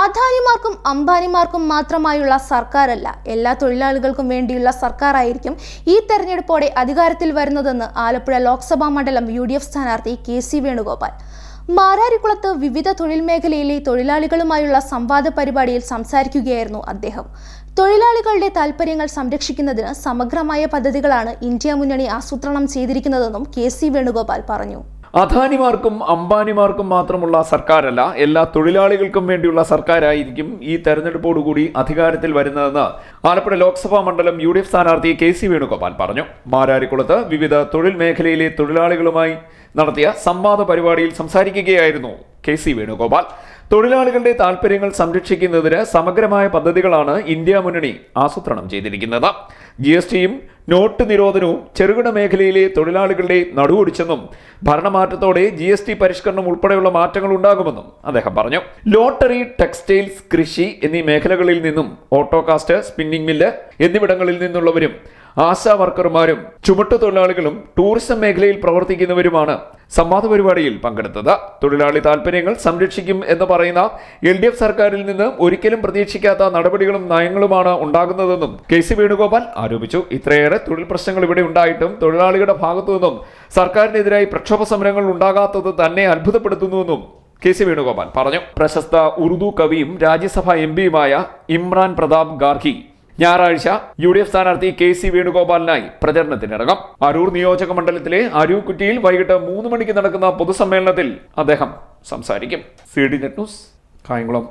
അദാനിമാർക്കും അംബാനിമാർക്കും മാത്രമായുള്ള സർക്കാരല്ല. എല്ലാ തൊഴിലാളികൾക്കും വേണ്ടിയുള്ള സർക്കാരായിരിക്കും ഈ തെരഞ്ഞെടുപ്പോടെ അധികാരത്തിൽ വരുന്നതെന്ന് ആലപ്പുഴ ലോക്സഭാ മണ്ഡലം യു സ്ഥാനാർത്ഥി കെ സി വേണുഗോപാൽ. മാരാരിക്കുളത്ത് വിവിധ തൊഴിൽ മേഖലയിലെ തൊഴിലാളികളുമായുള്ള സംവാദ പരിപാടിയിൽ സംസാരിക്കുകയായിരുന്നു അദ്ദേഹം. തൊഴിലാളികളുടെ താൽപ്പര്യങ്ങൾ സംരക്ഷിക്കുന്നതിന് സമഗ്രമായ പദ്ധതികളാണ് ഇന്ത്യ മുന്നണി ആസൂത്രണം ചെയ്തിരിക്കുന്നതെന്നും കെ സി വേണുഗോപാൽ പറഞ്ഞു. അദാനിമാർക്കും അംബാനിമാർക്കും മാത്രമുള്ള സർക്കാരല്ല എല്ലാ തൊഴിലാളികൾക്കും വേണ്ടിയുള്ള സർക്കാരായിരിക്കും ഈ തെരഞ്ഞെടുപ്പോടുകൂടി അധികാരത്തിൽ വരുന്നതെന്ന് ആലപ്പുഴ ലോക്സഭാ മണ്ഡലം യു ഡി എഫ് സ്ഥാനാർത്ഥി കെ സി വേണുഗോപാൽ പറഞ്ഞു. മാരാരിക്കുളത്ത് വിവിധ തൊഴിൽ മേഖലയിലെ തൊഴിലാളികളുമായി നടത്തിയ സംവാദ പരിപാടിയിൽ സംസാരിക്കുകയായിരുന്നു കെ സി വേണുഗോപാൽ. തൊഴിലാളികളുടെ താൽപ്പര്യങ്ങൾ സംരക്ഷിക്കുന്നതിന് സമഗ്രമായ പദ്ധതികളാണ് ഇന്ത്യ മുന്നണി ആസൂത്രണം ചെയ്തിരിക്കുന്നത്. ജി എസ് ടിയും നോട്ട് നിരോധനവും ചെറുകിട മേഖലയിലെ തൊഴിലാളികളുടെ നടുവൊടിച്ചെന്നും ഭരണമാറ്റത്തോടെ ജി എസ് ടി പരിഷ്കരണം ഉൾപ്പെടെയുള്ള മാറ്റങ്ങൾ ഉണ്ടാകുമെന്നും അദ്ദേഹം പറഞ്ഞു. ലോട്ടറി ടെക്സ്റ്റൈൽസ് കൃഷി എന്നീ മേഖലകളിൽ നിന്നും ഓട്ടോകാസ്റ്റ് സ്പിന്നിംഗ് മില്ല് എന്നിവിടങ്ങളിൽ നിന്നുള്ളവരും ആശാ വർക്കർമാരും ചുമട്ടുതൊഴിലാളികളും ടൂറിസം മേഖലയിൽ പ്രവർത്തിക്കുന്നവരുമാണ് സംവാദ പരിപാടിയിൽ പങ്കെടുത്തത്. തൊഴിലാളി താൽപ്പര്യങ്ങൾ സംരക്ഷിക്കും എന്ന് പറയുന്ന എൽ ഡി എഫ് സർക്കാരിൽ നിന്ന് ഒരിക്കലും പ്രതീക്ഷിക്കാത്ത നടപടികളും നയങ്ങളുമാണ് ഉണ്ടാകുന്നതെന്നും കെ സി വേണുഗോപാൽ ആരോപിച്ചു. ഇത്രയേറെ തൊഴിൽ പ്രശ്നങ്ങൾ ഇവിടെ ഉണ്ടായിട്ടും തൊഴിലാളികളുടെ ഭാഗത്തു നിന്നും സർക്കാരിനെതിരായി പ്രക്ഷോഭ സമരങ്ങൾ ഉണ്ടാകാത്തത് തന്നെ അത്ഭുതപ്പെടുത്തുന്നുവെന്നും കെ സി വേണുഗോപാൽ പറഞ്ഞു. പ്രശസ്ത ഉറുദു കവിയും രാജ്യസഭാ എം പിയുമായ ഇമ്രാൻ പ്രതാപ് ഗാർഹി ഞായറാഴ്ച യു ഡി എഫ് സ്ഥാനാർത്ഥി കെ സി വേണുഗോപാലിനായി പ്രചരണത്തിനിറങ്ങും. അരൂർ നിയോജക മണ്ഡലത്തിലെ അരൂക്കുറ്റിയിൽ വൈകിട്ട് മൂന്ന് മണിക്ക് നടക്കുന്ന പൊതുസമ്മേളനത്തിൽ അദ്ദേഹം സംസാരിക്കും. C D net news Kayamkulam.